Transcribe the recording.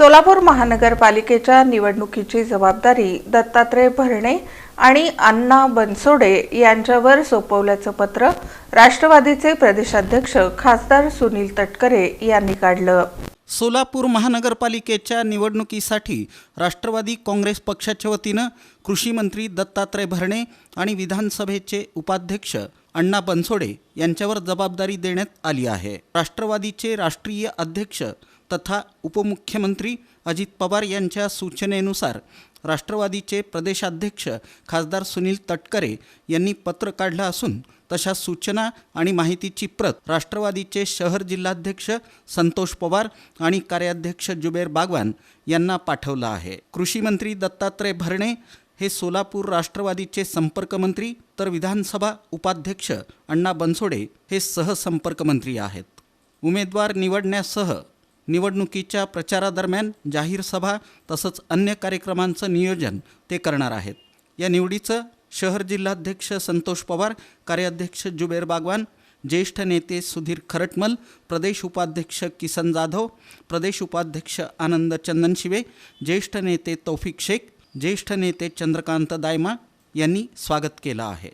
सोलापूर महानगरपालिकेच्या निवडणुकीची जबाबदारी दत्तात्रय भरणे आणि अण्णा बनसोडे यांच्यावर सोपवल्याचं पत्र राष्ट्रवादीचे प्रदेशाध्यक्ष खासदार सुनील तटकरे यांनी काढलं. सोलापूर महानगरपालिकेच्या निवडणुकीसाठी राष्ट्रवादी काँग्रेस पक्षाच्या वतीनं कृषीमंत्री दत्तात्रय भरणे आणि विधानसभेचे उपाध्यक्ष अण्णा बनसोडे यांच्यावर जबाबदारी देण्यात आली आहे. राष्ट्रवादीचे राष्ट्रीय अध्यक्ष तथा उपमुख्यमंत्री अजित पवार यांच्या सूचनेनुसार राष्ट्रवादीचे प्रदेशाध्यक्ष खासदार सुनील तटकरे यांनी पत्र काढलं असून तशा सूचना आणि माहितीची प्रत राष्ट्रवादीचे शहर जिल्हाध्यक्ष संतोष पवार आणि कार्याध्यक्ष जुबेर बागवान यांना पाठवलं आहे. कृषी मंत्री दत्तात्रय भरणे हे सोलापूर राष्ट्रवादीचे संपर्कमंत्री तर विधानसभा उपाध्यक्ष अण्णा बनसोडे हे सहसंपर्कमंत्री आहेत. उमेदवार निवडण्यासह निवडणुकीच्या प्रचारादरम्यान जाहीर सभा तसंच अन्य कार्यक्रमांचं नियोजन ते करणार आहेत. या निवडीचं शहर जिल्हाध्यक्ष संतोष पवार कार्याध्यक्ष जुबेर बागवान ज्येष्ठ नेते सुधीर खरटमल प्रदेश उपाध्यक्ष किसन जाधव प्रदेश उपाध्यक्ष आनंद चंदनशिवे ज्येष्ठ नेते तौफिक शेख ज्येष्ठ नेते चंद्रकांत दायमा यांनी स्वागत केलं आहे.